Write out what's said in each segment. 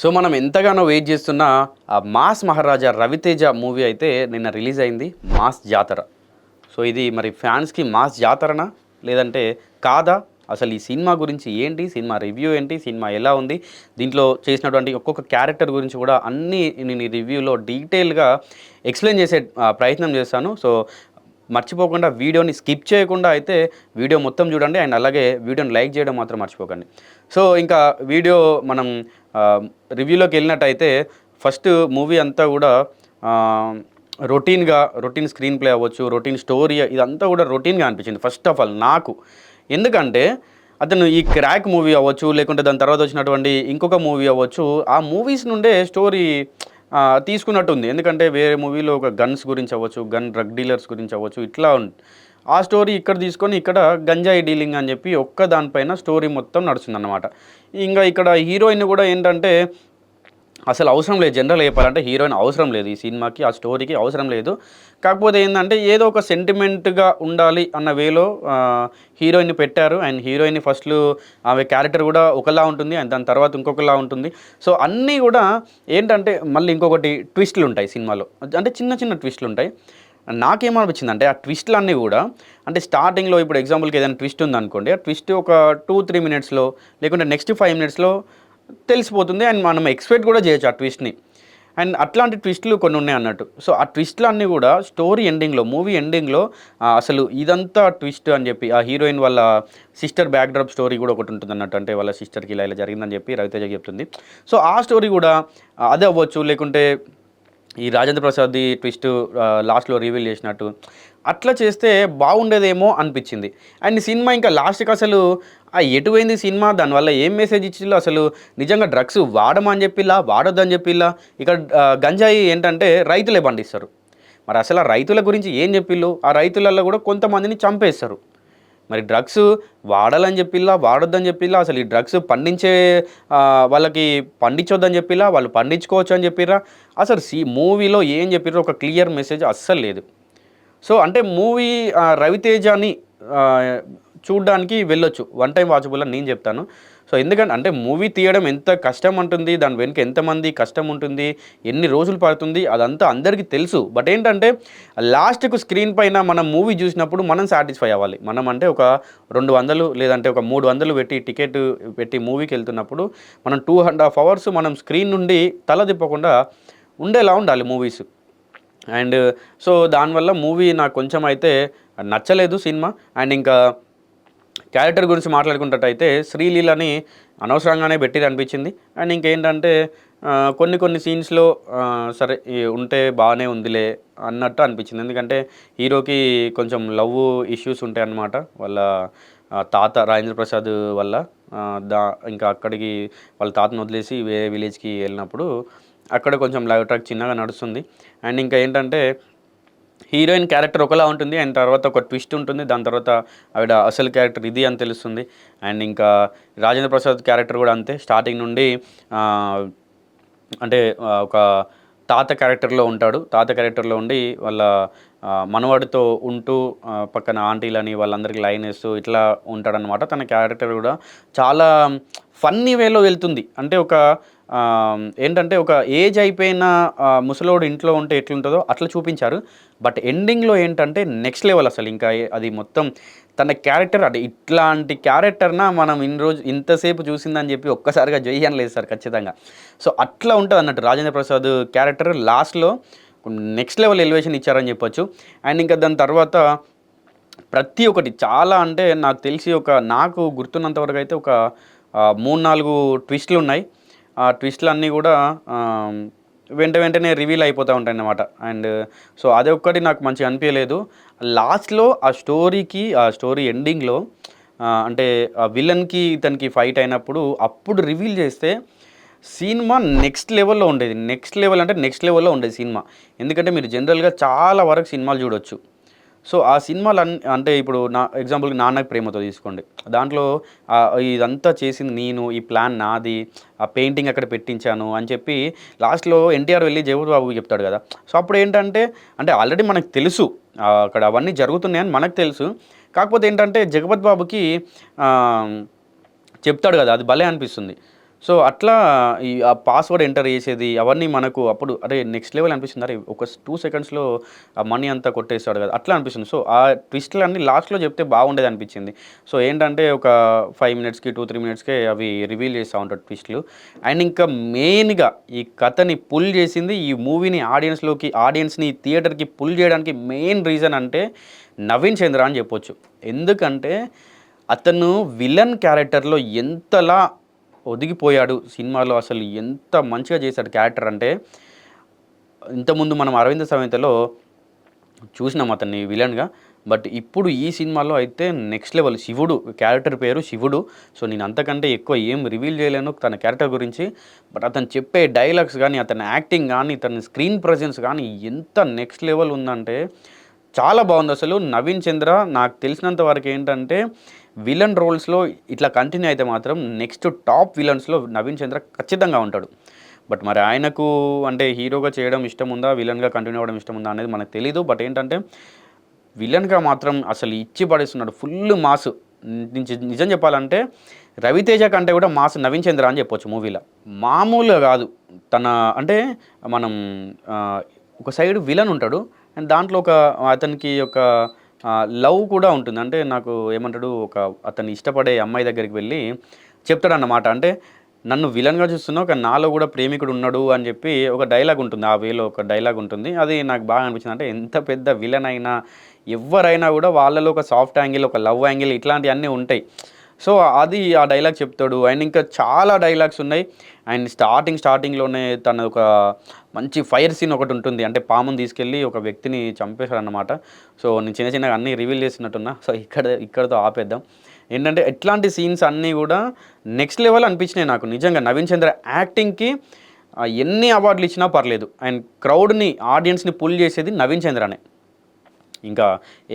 So మనం ఎంతగానో wait చేస్తున్న ఆ మాస్ మహారాజా రవితేజ మూవీ అయితే నిన్న రిలీజ్ అయింది మాస్ జాతర. సో ఇది మరి ఫ్యాన్స్కి మాస్ జాతరనా? లేదంటే కాదా? అసలు ఈ సినిమా గురించి ఏంటి? సినిమా రివ్యూ ఏంటి? సినిమా ఎలా ఉంది? దీంట్లో చేసినటువంటి ఒక్కొక్క క్యారెక్టర్ గురించి కూడా అన్నీ నేను ఈ రివ్యూలో డీటెయిల్గా ఎక్స్ప్లెయిన్ చేసే ప్రయత్నం చేస్తాను. సో మర్చిపోకుండా వీడియోని స్కిప్ చేయకుండా అయితే వీడియో మొత్తం చూడండి అండ్ అలాగే వీడియోని లైక్ చేయడం మాత్రం మర్చిపోకండి. సో ఇంకా వీడియో మనం రివ్యూలోకి వెళ్ళినట్టయితే ఫస్ట్ మూవీ అంతా కూడా రొటీన్గా రొటీన్ స్క్రీన్ ప్లే అవ్వచ్చు రొటీన్ స్టోరీ ఇదంతా కూడా రొటీన్గా అనిపించింది ఫస్ట్ ఆఫ్ ఆల్ నాకు. ఎందుకంటే అతను ఈ క్రాక్ మూవీ అవ్వచ్చు లేకుంటే దాని తర్వాత వచ్చినటువంటి ఇంకొక మూవీ అవ్వచ్చు ఆ మూవీస్ నుండే స్టోరీ తీసుకున్నట్టుంది. ఎందుకంటే వేరే మూవీలో ఒక గన్స్ గురించి అవ్వచ్చు గన్ డ్రగ్ డీలర్స్ గురించి అవ్వచ్చు ఇట్లా ఉంది ఆ స్టోరీ ఇక్కడ తీసుకొని ఇక్కడ గంజాయి డీలింగ్ అని చెప్పి ఒక్క దానిపైన స్టోరీ మొత్తం నడుస్తుంది ఇంకా ఇక్కడ హీరోయిన్ కూడా ఏంటంటే అసలు అవసరం లేదు జనరల్ చెప్పాలంటే హీరోయిన్ అవసరం లేదు ఈ సినిమాకి ఆ స్టోరీకి అవసరం లేదు. కాకపోతే ఏంటంటే ఏదో ఒక సెంటిమెంట్గా ఉండాలి అన్న వేలో హీరోయిన్ పెట్టారు. అండ్ హీరోయిన్ ఫస్ట్ ఆమె క్యారెక్టర్ కూడా ఒకలా ఉంటుంది. అండ్ దాని తర్వాత ఇంకొకలా ఉంటుంది. సో అన్నీ కూడా ఏంటంటే మళ్ళీ ఇంకొకటి ట్విస్ట్లు ఉంటాయి సినిమాలో. అంటే చిన్న చిన్న ట్విస్ట్లు ఉంటాయి. నాకేమనిపించింది అంటే ఆ ట్విస్ట్లు అన్నీ కూడా అంటే స్టార్టింగ్లో ఇప్పుడు ఎగ్జాంపుల్కి ఏదైనా ట్విస్ట్ ఉందనుకోండి ఆ ట్విస్ట్ ఒక టూ త్రీ మినిట్స్లో లేకుంటే నెక్స్ట్ ఫైవ్ మినిట్స్లో తెలిసిపోతుంది అండ్ మనం ఎక్స్పెక్ట్ కూడా చేయొచ్చు ఆ ట్విస్ట్ని. అండ్ అట్లాంటి ట్విస్ట్లు కొన్ని ఉన్నాయి అన్నట్టు. సో ఆ ట్విస్ట్లు అన్నీ కూడా స్టోరీ ఎండింగ్లో మూవీ ఎండింగ్లో అసలు ఇదంతా ట్విస్ట్ అని చెప్పి ఆ హీరోయిన్ వాళ్ళ సిస్టర్ బ్యాక్డ్రాప్ స్టోరీ కూడా ఒకటి ఉంటుంది అన్నట్టు. అంటే వాళ్ళ సిస్టర్కి ఇలా ఇలా జరిగిందని చెప్పి రవితేజ చెప్తుంది. సో ఆ స్టోరీ కూడా అదే అవ్వచ్చు. లేకుంటే ఈ రాజేంద్ర ప్రసాద్ది ట్విస్ట్ లాస్ట్లో రివీల్ చేసినట్టు. అట్లా చేస్తే బాగుండేదేమో అనిపించింది. అండ్ సినిమా ఇంకా లాస్ట్కి అసలు ఆ ఎటు పోయింది సినిమా దానివల్ల ఏం మెసేజ్ ఇచ్చిల్లో అసలు నిజంగా డ్రగ్స్ వాడమని చెప్పిలా వాడొద్దని చెప్పిలా ఇక్కడ గంజాయి ఏంటంటే రైతులే పండిస్తారు. మరి అసలు ఆ రైతుల గురించి ఏం చెప్పిళ్ళు? ఆ రైతులలో కూడా కొంతమందిని చంపేస్తారు. మరి డ్రగ్స్ వాడాలని చెప్పిల్లా? వాడొద్దని చెప్పిల్లా? అసలు ఈ డ్రగ్స్ పండించే వాళ్ళకి పండించొద్దని చెప్పిలా వాళ్ళు పండించుకోవచ్చు అని చెప్పిరా అసలు సి మూవీలో ఏం చెప్పిర్రో? ఒక క్లియర్ మెసేజ్ అస్సలు లేదు. సో అంటే మూవీ రవితేజని చూడడానికి వెళ్ళొచ్చు. వన్ టైం వాచబుల్ అని నేను చెప్తాను. సో ఎందుకంటే అంటే మూవీ తీయడం ఎంత కష్టం ఉంటుంది దాని వెనుక ఎంతమంది కష్టం ఉంటుంది ఎన్ని రోజులు పడుతుంది అదంతా అందరికీ తెలుసు. బట్ ఏంటంటే లాస్ట్కు స్క్రీన్ పైన మనం మూవీ చూసినప్పుడు మనం సాటిస్ఫై అవ్వాలి. మనం అంటే ఒక రెండు వందలు లేదంటే ఒక మూడు వందలు పెట్టి టికెట్ పెట్టి మూవీకి వెళ్తున్నప్పుడు మనం టూ అండ్ హాఫ్ అవర్స్ మనం స్క్రీన్ నుండి తల తిప్పకుండా ఉండేలా ఉండాలి మూవీస్. అండ్ సో దానివల్ల మూవీ నాకు కొంచెం అయితే నచ్చలేదు సినిమా. అండ్ ఇంకా క్యారెక్టర్ గురించి మాట్లాడుకున్నట్టయితే శ్రీలీలని అనవసరంగానే పెట్టేది అనిపించింది. అండ్ ఇంకేంటంటే కొన్ని కొన్ని సీన్స్లో సరే ఉంటే బాగానే ఉందిలే అన్నట్టు అనిపించింది. ఎందుకంటే హీరోకి కొంచెం లవ్ ఇష్యూస్ ఉంటాయి అన్నమాట వాళ్ళ తాత రాజేంద్ర ప్రసాద్ వల్ల. దా ఇంకా అక్కడికి వాళ్ళ తాతను వదిలేసి వేరే విలేజ్కి వెళ్ళినప్పుడు అక్కడ కొంచెం లైవ్ ట్రాక్ చిన్నగా నడుస్తుంది. అండ్ ఇంకా ఏంటంటే హీరోయిన్ క్యారెక్టర్ ఒకలా ఉంటుంది అండ్ తర్వాత ఒక ట్విస్ట్ ఉంటుంది దాని తర్వాత ఆవిడ అసలు క్యారెక్టర్ ఇది అని తెలుస్తుంది. అండ్ ఇంకా రాజేంద్ర ప్రసాద్ క్యారెక్టర్ కూడా అంతే స్టార్టింగ్ నుండి అంటే ఒక తాత క్యారెక్టర్లో ఉంటాడు. తాత క్యారెక్టర్లో ఉండి వాళ్ళ మనవాడితో ఉంటూ పక్కన ఆంటీలని వాళ్ళందరికీ లైన్ వేస్తూ ఇట్లా ఉంటాడనమాట తన క్యారెక్టర్ కూడా చాలా ఫన్నీ వేలో వెళ్తుంది. అంటే ఒక ఏంటంటే ఒక ఏజ్ అయిపోయిన ముసలోడు ఇంట్లో ఉంటే ఎట్లుంటుందో అట్లా చూపించారు. బట్ ఎండింగ్లో ఏంటంటే నెక్స్ట్ లెవెల్ అసలు. ఇంకా అది మొత్తం తన క్యారెక్టర్ అంటే ఇట్లాంటి క్యారెక్టర్న మనం ఇన్ని రోజు ఇంతసేపు చూసిందని చెప్పి ఒక్కసారిగా జయ్యాని లేదు సార్ ఖచ్చితంగా. సో అట్లా ఉంటుంది అన్నట్టు రాజేంద్ర ప్రసాద్ క్యారెక్టర్ లాస్ట్లో నెక్స్ట్ లెవెల్ ఎలివేషన్ ఇచ్చారని చెప్పొచ్చు. అండ్ ఇంకా దాని తర్వాత ప్రతి ఒక్కటి చాలా అంటే నాకు తెలిసి ఒక నాకు గుర్తున్నంత వరకు అయితే ఒక మూడు నాలుగు ట్విస్ట్లు ఉన్నాయి. ఆ ట్విస్ట్లు అన్నీ కూడా వెంట వెంటనే రివీల్ అయిపోతూ ఉంటాయి అన్నమాట అండ్ సో అదే ఒక్కటి నాకు మంచిగా అనిపించలేదు లాస్ట్లో ఆ స్టోరీకి ఆ స్టోరీ ఎండింగ్లో అంటే ఆ విలన్కి ఇతనికి ఫైట్ అయినప్పుడు అప్పుడు రివీల్ చేస్తే సినిమా నెక్స్ట్ లెవెల్లో ఉండేది. నెక్స్ట్ లెవెల్ అంటే నెక్స్ట్ లెవెల్లో ఉండేది సినిమా. ఎందుకంటే మీరు జనరల్గా చాలా వరకు సినిమాలు చూడొచ్చు. సో ఆ సినిమాలు అన్ అంటే ఇప్పుడు నా ఎగ్జాంపుల్కి నాన్నకి ప్రేమతో తీసుకోండి. దాంట్లో ఇదంతా చేసింది నేను ఈ ప్లాన్ నాది ఆ పెయింటింగ్ అక్కడ పెట్టించాను అని చెప్పి లాస్ట్లో ఎన్టీఆర్ వెళ్ళి జగపతి బాబు చెప్తాడు కదా. సో అప్పుడు ఏంటంటే అంటే ఆల్రెడీ మనకు తెలుసు అక్కడ అవన్నీ జరుగుతున్నాయని మనకు తెలుసు. కాకపోతే ఏంటంటే జగపతి బాబుకి చెప్తాడు కదా అది భలే అనిపిస్తుంది. సో అట్లా ఈ ఆ పాస్వర్డ్ ఎంటర్ చేసేది అవన్నీ మనకు అప్పుడు అరే నెక్స్ట్ లెవెల్ అనిపిస్తుంది. అరే ఒక టూ సెకండ్స్లో ఆ మనీ అంతా కొట్టేస్తాడు కదా అట్లా అనిపిస్తుంది. సో ఆ ట్విస్ట్లు అన్ని లాస్ట్లో చెప్తే బాగుండేది అనిపించింది. సో ఏంటంటే ఒక ఫైవ్ మినిట్స్కి టూ త్రీ మినిట్స్కే అవి రివీల్ చేస్తూ ఉంటాడు ట్విస్ట్లు అండ్ ఇంకా మెయిన్గా ఈ కథని పుల్ చేసింది ఈ మూవీని ఆడియన్స్లోకి ఆడియన్స్ని థియేటర్కి పుల్ చేయడానికి మెయిన్ రీజన్ అంటే నవీన్ చంద్ర అని చెప్పొచ్చు. ఎందుకంటే అతను విలన్ క్యారెక్టర్లో ఎంతలా ఒదిగిపోయాడు సినిమాలో అసలు ఎంత మంచిగా చేశాడు క్యారెక్టర్ అంటే ఇంతకుముందు మనం అరవింద సమేతలో చూసినాం అతన్ని విలన్గా బట్ ఇప్పుడు ఈ సినిమాలో అయితే నెక్స్ట్ లెవెల్ శివుడు క్యారెక్టర్ పేరు శివుడు. సో నేను అంతకంటే ఎక్కువ ఏం రివీల్ చేయలేను తన క్యారెక్టర్ గురించి. బట్ అతను చెప్పే డైలాగ్స్ కానీ అతని యాక్టింగ్ కానీ తన స్క్రీన్ ప్రజెన్స్ కానీ ఎంత నెక్స్ట్ లెవెల్ ఉందంటే చాలా బాగుంది. అసలు నవీన్ చంద్ర నాకు తెలిసినంత వరకు ఏంటంటే విలన్ రోల్స్లో ఇట్లా కంటిన్యూ అయితే మాత్రం నెక్స్ట్ టాప్ విలన్స్లో నవీన్ చంద్ర ఖచ్చితంగా ఉంటాడు. బట్ మరి ఆయనకు అంటే హీరోగా చేయడం ఇష్టం ఉందా? విలన్గా కంటిన్యూ అవ్వడం ఇష్టం ఉందా అనేది మనకు తెలీదు. బట్ ఏంటంటే విలన్గా మాత్రం అసలు ఇచ్చి పడేస్తున్నాడు. Full mass. నిజం చెప్పాలంటే రవితేజ కంటే కూడా మాస్ నవీన్ చంద్ర అని చెప్పొచ్చు మూవీలో. మామూలుగా కాదు. తన అంటే మనం ఒక సైడ్ విలన్ ఉంటాడు. అండ్ దాంట్లో ఒక అతనికి ఒక లవ్ కూడా ఉంటుంది. అంటే నాకు ఏమంటాడు ఒక అతన్ని ఇష్టపడే అమ్మాయి దగ్గరికి వెళ్ళి చెప్తాడన్నమాట. అంటే నన్ను విలన్గా చూస్తున్నావు కానీ నాలో కూడా ప్రేమికుడు ఉన్నాడు అని చెప్పి ఒక డైలాగ్ ఉంటుంది. ఆ వేలో ఒక డైలాగ్ ఉంటుంది. అది నాకు బాగా అనిపించింది. అంటే ఎంత పెద్ద విలన్ అయినా ఎవరైనా కూడా వాళ్ళలో ఒక సాఫ్ట్ యాంగిల్ ఒక లవ్ యాంగిల్ ఇట్లాంటివన్నీ ఉంటాయి. సో అది ఆ డైలాగ్ చెప్తాడు. అండ్ ఇంకా చాలా డైలాగ్స్ ఉన్నాయి. అండ్ స్టార్టింగ్ స్టార్టింగ్లోనే తన ఒక మంచి ఫైర్ సీన్ ఒకటి ఉంటుంది. అంటే పాముని తీసుకెళ్ళి ఒక వ్యక్తిని చంపేశాడనమాట సో నేను చిన్న చిన్నగా అన్నీ రివీల్ చేసినట్టున్నా సో ఇక్కడ ఇక్కడతో ఆపేద్దాం. ఏంటంటే ఇట్లాంటి సీన్స్ అన్నీ కూడా నెక్స్ట్ లెవెల్ అనిపించినాయి నాకు. నిజంగా నవీన్ చంద్ర యాక్టింగ్కి ఎన్ని అవార్డులు ఇచ్చినా పర్లేదు. అండ్ క్రౌడ్ని ఆడియన్స్ని పుల్ చేసేది నవీన్ చంద్రనే. ఇంకా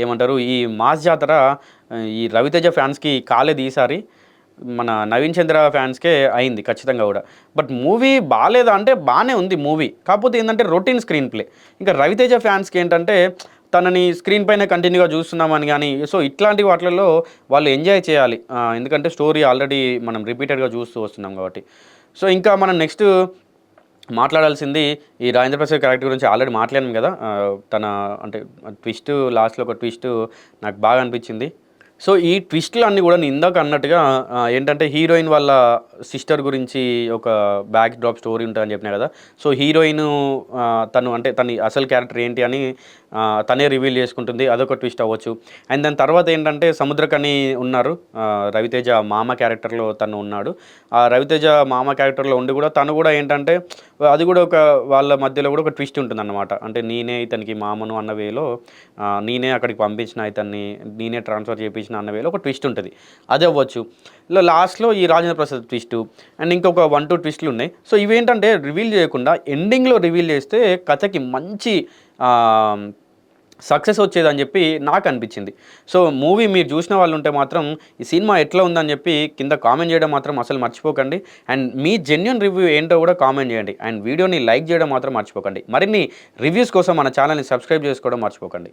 ఏమంటారు ఈ మాస్ జాతర ఈ రవితేజ ఫ్యాన్స్కి కాలేదు ఈసారి మన నవీన్ చంద్ర ఫ్యాన్స్కే అయింది ఖచ్చితంగా కూడా. బట్ మూవీ బాగాలేదా అంటే బాగానే ఉంది మూవీ. కాకపోతే ఏంటంటే రొటీన్ స్క్రీన్ ప్లే. ఇంకా రవితేజ ఫ్యాన్స్కి ఏంటంటే తనని స్క్రీన్ పైన కంటిన్యూగా చూస్తున్నామని కానీ సో ఇట్లాంటి వాటిలలో వాళ్ళు ఎంజాయ్ చేయాలి. ఎందుకంటే స్టోరీ ఆల్రెడీ మనం రిపీటెడ్గా చూస్తూ వస్తున్నాం కాబట్టి. సో ఇంకా మనం నెక్స్ట్ మాట్లాడాల్సింది ఈ రాజేంద్ర ప్రసాద్ క్యారెక్టర్ గురించి ఆల్రెడీ మాట్లాడాను కదా. తన అంటే ట్విస్ట్ లాస్ట్లో ఒక ట్విస్ట్ నాకు బాగా అనిపించింది. సో ఈ ట్విస్ట్లు అన్నీ కూడా నేను ఇందాక అన్నట్టుగా ఏంటంటే హీరోయిన్ వాళ్ళ సిస్టర్ గురించి ఒక బ్యాక్ డ్రాప్ స్టోరీ ఉంటుందని చెప్పినా కదా. సో హీరోయిన్ తను అంటే తన అసలు క్యారెక్టర్ ఏంటి అని తనే రివీల్ చేసుకుంటుంది అదొక ట్విస్ట్ అవ్వచ్చు. అండ్ దాని తర్వాత ఏంటంటే సముద్రకని ఉన్నారు. రవితేజ మామ క్యారెక్టర్లో తను ఉన్నాడు. ఆ రవితేజ మామ క్యారెక్టర్లో ఉండి కూడా తను కూడా ఏంటంటే అది కూడా ఒక వాళ్ళ మధ్యలో కూడా ఒక ట్విస్ట్ ఉంటుంది అనమాట అంటే నేనే ఇతనికి మామను అన్న వేలో నేనే అక్కడికి పంపించిన ఇతన్ని నేనే ట్రాన్స్ఫర్ చేయించిన అన్న వేలో ఒక ట్విస్ట్ ఉంటుంది. అది అవ్వచ్చు. ఇలా లాస్ట్లో ఈ రాజేంద్ర ప్రసాద్ ట్విస్ట్ అండ్ ఇంకొక వన్ టూ ట్విస్ట్లు ఉన్నాయి. సో ఇవేంటంటే రివీల్ చేయకుండా ఎండింగ్లో రివీల్ చేస్తే కథకి మంచి సక్సెస్ వచ్చేదని చెప్పి నాకు అనిపించింది. సో మూవీ మీరు చూసిన వాళ్ళు ఉంటే మాత్రం ఈ సినిమా ఎట్లా ఉందని చెప్పి కింద కామెంట్ చేయడం మాత్రం అసలు మర్చిపోకండి. అండ్ మీ జెన్యున్ రివ్యూ ఏంటో కూడా కామెంట్ చేయండి. అండ్ వీడియోని లైక్ చేయడం మాత్రం మర్చిపోకండి. మరిన్ని రివ్యూస్ కోసం మన ఛానల్ని సబ్స్క్రైబ్ చేసుకోవడం మర్చిపోకండి.